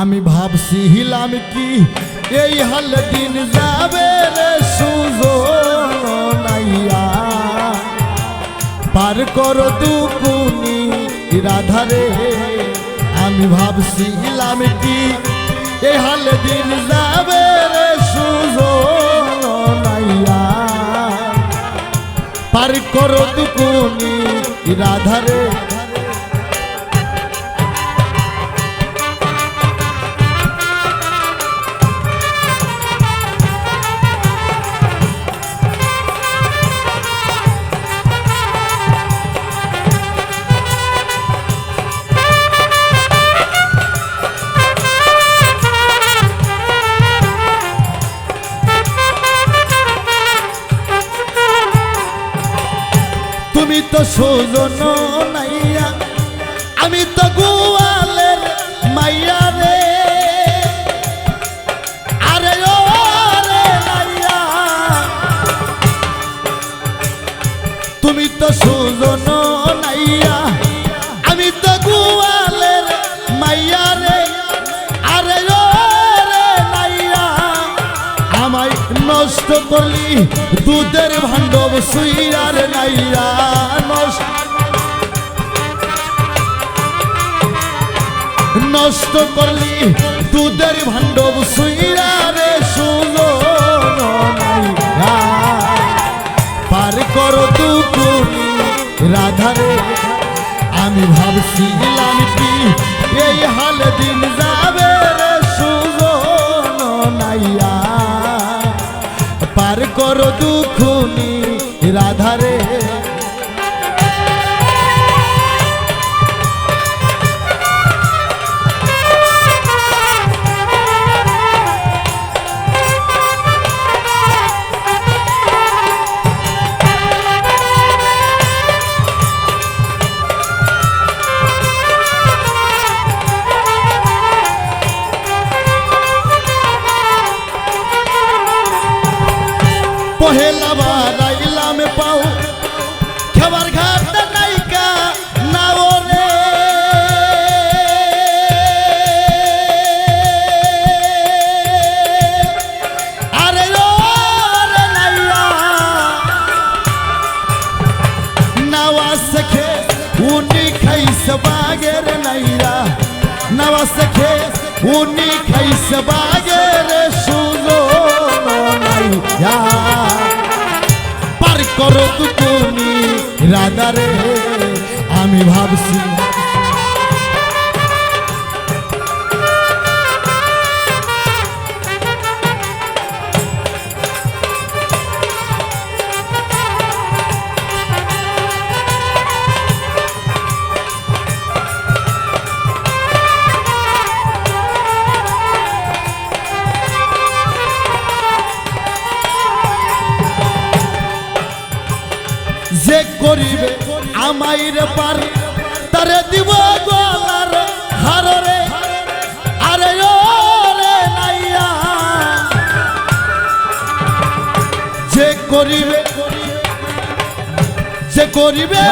আমি ভাবছি, হিলাম কি? এই হাল দিন যাবে রে সুজন নাইয়া। পার করো দুকুনি রাধারে। আমি ভাবছি, হিলাম কি? এই হাল দিন যাবে রে সুজন নাইয়া। পার করো দুকুনি রাধারে। তো সুজন নাইয়া, আমি তো গোয়ালের মাইয়া রে। আরে ও রে নাইয়া, তুমি তো সুজন নষ্ট করলি, দুধের ভাণ্ডব সুইয়ার নাইয়া নষ্ট। নষ্ট করলি, দুধের ভাণ্ডব সুলো নাইয়া পার করো দুকুনি রাধারে আমি ভাবছিলাম কি, এই হাল দিন যাবে রে সুজন নাইয়া পার করো দুখুনি রাধারে সখে উনি খাইস বাগের নাইয়া নাওয়া সখে উনি খাইস বাগের সুলো নাইয়া পার করো তুমি রাধারে আমি ভাবছি করিবে। আমাইর পার তারে দিব গলার হাররে। আরে রে নাইয়া। যে করিবে যে করিবে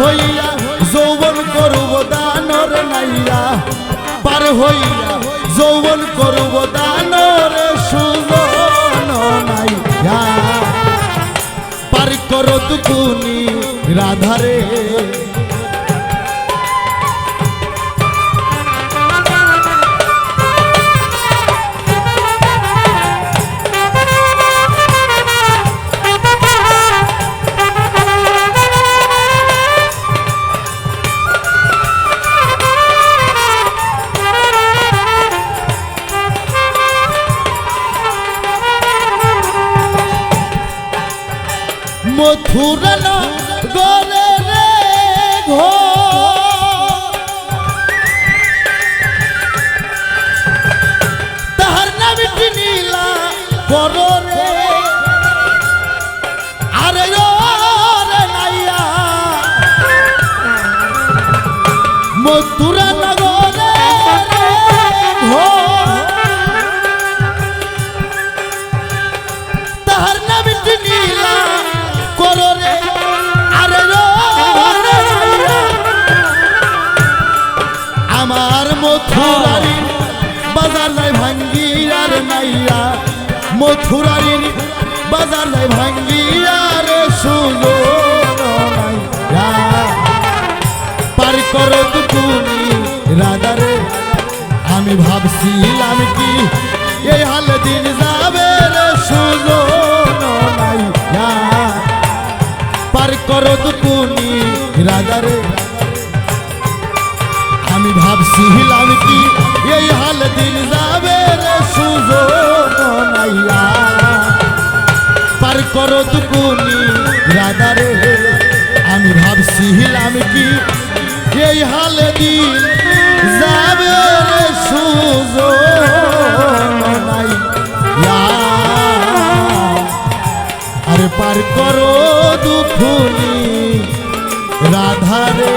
হইয়া যৌবন করব দানর নাইয়া। পার হইয়া যৌবন করব দানর সুজন নাইয়া। পার করো তুকুনি রাধারে। পুরানো গরে রে ঘর কররে আরে রে নাইয়া। মথুরা নগরে হো তাহার বাজার নাই ভাঙ্গিয়া রে সুজন আইয়া পার করো তুমি রাধারে, আমি ভাবছিলাম কি এই হাল দিন যাবে রে নাইয়া পার করো তুমি রাধারে, আমি ভাবছিলাম কি এই হাল দিন যাবে রে সুজন নাইয়া পার করো তুমি রাধারে, আমি ভাবছিলাম কি এই হাল দিন যাবে রে আরে পার করো দুখুনি রাধারে।